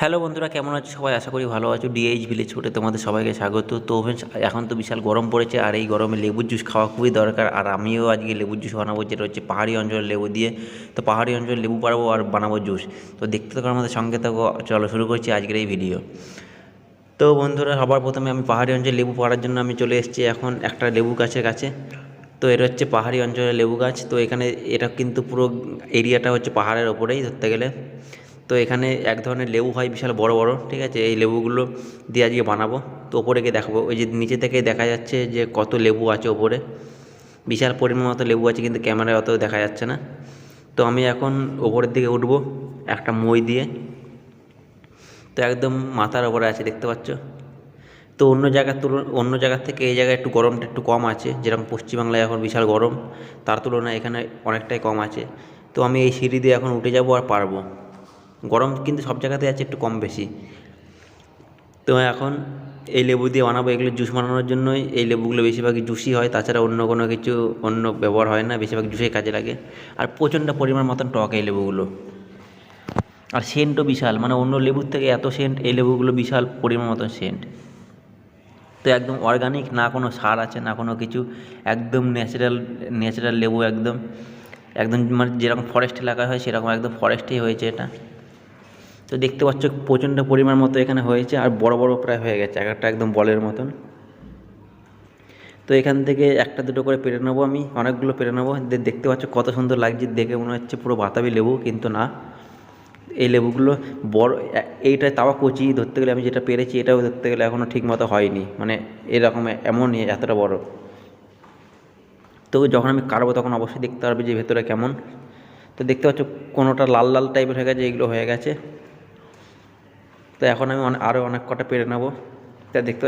Hello বন্ধুরা, কেমন আছো? সবাই আশা করি ভালো আছো। ডিএইচ ভিলেজ ফুটে তোমাদের সবাইকে স্বাগত। তো এখন তো বিশাল গরম পড়েছে আর এই গরমে লেবুর জুস খাওয়া খুবই দরকার। আর আমিও আজকে লেবুর জুস বানাবো, যেটা হচ্ছে পাহাড়ি অঞ্চলের লেবু দিয়ে। তো পাহাড়ি অঞ্চলের লেবু পারব আর বানাবো জুস তো দেখতে থাকো, আমাদের সঙ্গে থাকো। চলো শুরু করছি আজকের এই ভিডিও তো বন্ধুরা, সবার প্রথমে আমি পাহাড়ি অঞ্চলে লেবু পাড়ার জন্য আমি চলে এসেছি এখন একটা লেবু গাছের কাছে। তো এটা হচ্ছে পাহাড়ি অঞ্চলের লেবু গাছ। তো এখানে এটা কিন্তু পুরো এরিয়াটা হচ্ছে পাহাড়ের ওপরেই ধরতে গেলে। তো এখানে এক ধরনের লেবু হয়, বিশাল বড় বড়, ঠিক আছে? এই লেবুগুলো দিয়ে আজকে বানাবো। তো ওপরে গিয়ে দেখাবো, ওই যে নিচে থেকে দেখা যাচ্ছে যে কত লেবু আছে ওপরে। বিশাল পরিমাণ মতো লেবু আছে, কিন্তু ক্যামেরায় অত দেখা যাচ্ছে না। তো আমি এখন ওপরের দিকে উঠবো, একটা মই দিয়ে। তো একদম মাথার ওপরে আছে, দেখতে পাচ্ছ? তো অন্য জায়গার তুলনা অন্য জায়গার থেকে এই জায়গায় একটু গরমটা একটু কম আছে, যেরকম পশ্চিমবাংলায় এখন বিশাল গরম। তার তুলনায় এখানে অনেকটাই কম আছে। তো আমি এই সিঁড়ি দিয়ে এখন উঠে যাব আর পারব। গরম কিন্তু সব জায়গাতে আছে একটু কম বেশি। তো এখন এই লেবু দিয়ে বানাবো, এগুলো জুস বানানোর জন্যই। এই লেবুগুলো বেশিরভাগই জুসই হয়, তাছাড়া অন্য কোনো কিছু, অন্য ব্যবহার হয় না, বেশিরভাগ জুসেই কাজে লাগে। আর প্রচণ্ড পরিমাণ মতন টক এই লেবুগুলো। আর সেন্টও বিশাল মানে অন্য লেবুর থেকে এত সেন্ট এই লেবুগুলো বিশাল পরিমাণ মতন সেন্ট তো একদম অর্গানিক না কোনো সার আছে, না কোনো কিছু, একদম ন্যাচারাল ন্যাচারাল লেবু একদম। একদম মানে যেরকম ফরেস্ট এলাকায় হয়, সেরকম একদম ফরেস্টেই হয়েছে এটা। তো দেখতে পাচ্ছ প্রচণ্ড পরিমাণ মতো এখানে হয়েছে, আর বড় বড় প্রায় হয়ে গেছে এক একটা একদম বলের মতন। তো এখান থেকে একটা দুটো করে পেরে নেব আমি, অনেকগুলো পেরে নেব। দেখতে পাচ্ছ কত সুন্দর লাগছে, দেখে মনে হচ্ছে পুরো বাতাবি লেবু, কিন্তু না। এই লেবুগুলো বড় এইটা তাওয়া কচি, ধরতে গেলে আমি যেটা পেরেছি এটাও ধরতে গেলে এখনও ঠিক মতো হয়নি। মানে এরকম এমনই, এতটা বড়। তো যখন আমি কাটবো তখন অবশ্যই দেখতে পারবে যে ভেতরে কেমন। তো দেখতে পাচ্ছ কোনোটা লাল লাল টাইপের হয়ে গেছে এগুলো হয়ে গেছে। তো এখন আমি অনেক আরও অনেক কটা পেরে নেব। তা দেখতে,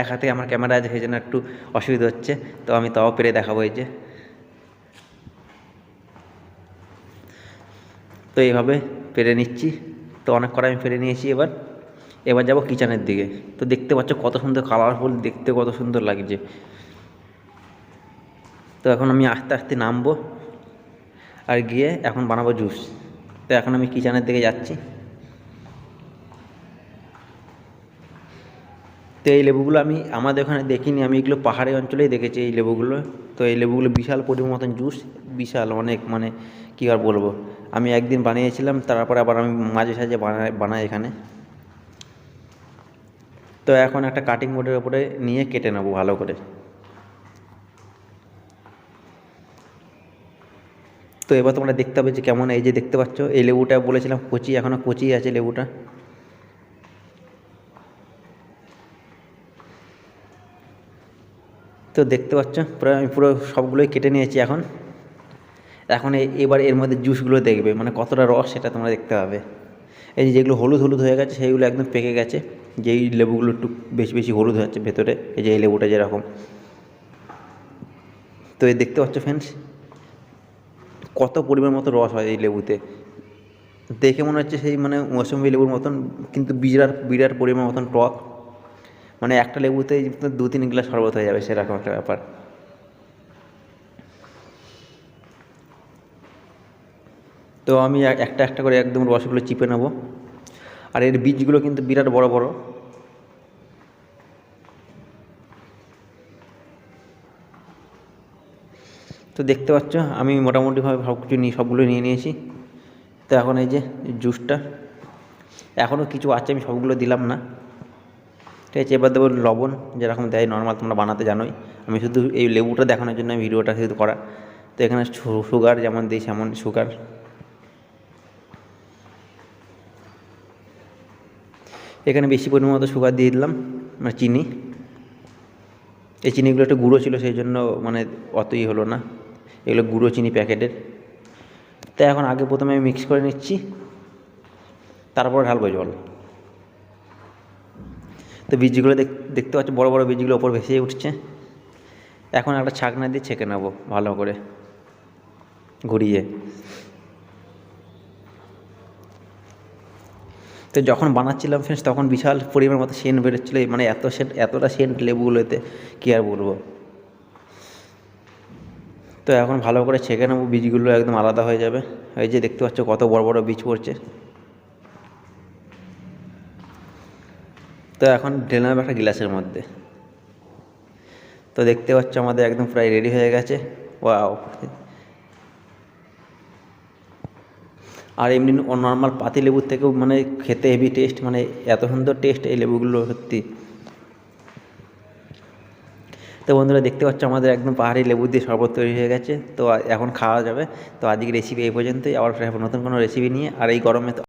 এক হাতে আমার ক্যামেরা আছে, সেই জন্য একটু অসুবিধা হচ্ছে। তো আমি তাও পেরে দেখাবো এই যে। তো এইভাবে পেরে নিচ্ছি। তো অনেক কটা আমি পেরে নিয়েছি এবার। এবার যাব কিচেনের দিকে। তো দেখতে পাচ্ছ কত সুন্দর কালারফুল দেখতে কত সুন্দর লাগছে। তো এখন আমি আস্তে আস্তে নামবো। আর গিয়ে এখন বানাবো জুস তো এখন আমি কিচেনের দিকে যাচ্ছি। তো এই লেবুগুলো আমি, আমাদের ওখানে দেখিনি, আমি এগুলো পাহাড়ি অঞ্চলেই দেখেছি এই লেবুগুলো। তো এই লেবুগুলো বিশাল পরিমাণ মতন জুস, বিশাল অনেক মানে কী আর বলব। আমি একদিন বানিয়েছিলাম, তারপরে আবার আমি মাঝে সাঝে বানাই বানাই এখানে। তো এখন একটা কাটিং বোর্ডের ওপরে নিয়ে কেটে নেব ভালো করে। তো এবার তোমরা দেখতে হবে যে কেমন, এই যে দেখতে পাচ্ছ, এই লেবুটা বলেছিলাম, কচি এখনও কচি আছে লেবুটা। তো দেখতে পাচ্ছ, পুরো আমি পুরো সবগুলোই কেটে নিয়েছি এখন। এখন এবার এর মধ্যে জুসগুলো দেখবে মানে কতটা রস সেটা তোমরা দেখতে পাবে। এই যে যেগুলো হলুদ হলুদ হয়ে গেছে, সেইগুলো একদম পেকে গেছে। যেই লেবুগুলো একটু বেশি বেশি হলুদ হয়ে যাচ্ছে ভেতরে, এই যে এই লেবুটা যেরকম। তো এই দেখতে পাচ্ছ ফ্রেন্ডস কত পরিমাণ মতো রস হয় এই লেবুতে। দেখে মনে হচ্ছে সেই মানে মৌসুমি লেবুর মতন, কিন্তু বিরাট বিরাট পরিমাণ মতন টক। মানে একটা লেবুতে দু তিন গ্লাস শরবত হয়ে যাবে, সেরকম একটা ব্যাপার। তো আমি একটা একটা করে একদম রসগুলো চিপে নেব। আর এর বীজগুলো কিন্তু বিরাট বড় বড়। তো দেখতে পাচ্ছ, আমি মোটামুটিভাবে সব কিছু নিয়ে, সবগুলো নিয়ে নিয়েছি। তো এখন এই যে জুসটা এখনও কিছু আছে, আমি সবগুলো দিলাম না। ঠিক আছে, এবার দেবো লবণ, যেরকম দেয় নর্মাল তোমরা বানাতে জানোই। আমি শুধু এই লেবুটা দেখানোর জন্য আমি ভিডিওটা শুধু করা। তো এখানে সুগার যেমন দিই সেমন সুগার। এখানে বেশি পরিমাণ মতো সুগার দিয়ে দিলাম মানে চিনি। এই চিনিগুলো একটু গুঁড়ো ছিল, সেই জন্য মানে অতই হলো না। এগুলো গুঁড়ো চিনি প্যাকেটের। তাই এখন আগে প্রথমে আমি মিক্স করে নিচ্ছি, তারপর ঢালবো জল। তো বীজগুলো দেখ, দেখতে পাচ্ছ, বড় বড় বীজগুলো ওপর ভেসে উঠছে। এখন একটা ছাকনা দিয়ে ছেঁকে নেব ভালো করে, ঘুরিয়ে। তো যখন বানাচ্ছিলাম ফ্রেন্ডস তখন বিশাল পরিমাণ মতো সেন্ট বেরোচ্ছিলো মানে এত সেন্ট, এতটা সেন্ট লেবুগুলোতে, কী আর বলব। তো এখন ভালো করে ছেঁকে নেব, বীজগুলো একদম আলাদা হয়ে যাবে। এই যে দেখতে পাচ্ছ কত বড় বড় বীজ পড়ছে। তো এখন ঢেলে নেব একটা গ্লাসের মধ্যে। তো দেখতে পাচ্ছ আমাদের একদম প্রায় রেডি হয়ে গেছে। ওয়াও আর এমনি নর্মাল পাতি লেবুর থেকেও মানে খেতে হেভি টেস্ট মানে এত সুন্দর টেস্ট এই লেবুগুলো সত্যি। তো বন্ধুরা দেখতে পাচ্ছ আমাদের একদম পাহাড়ি লেবু দিয়ে শরবত তৈরি হয়ে গেছে। তো এখন খাওয়া যাবে। তো আজকে রেসিপি এই পর্যন্তই। আবার নতুন কোনো রেসিপি নিয়ে। আর এই গরমে তো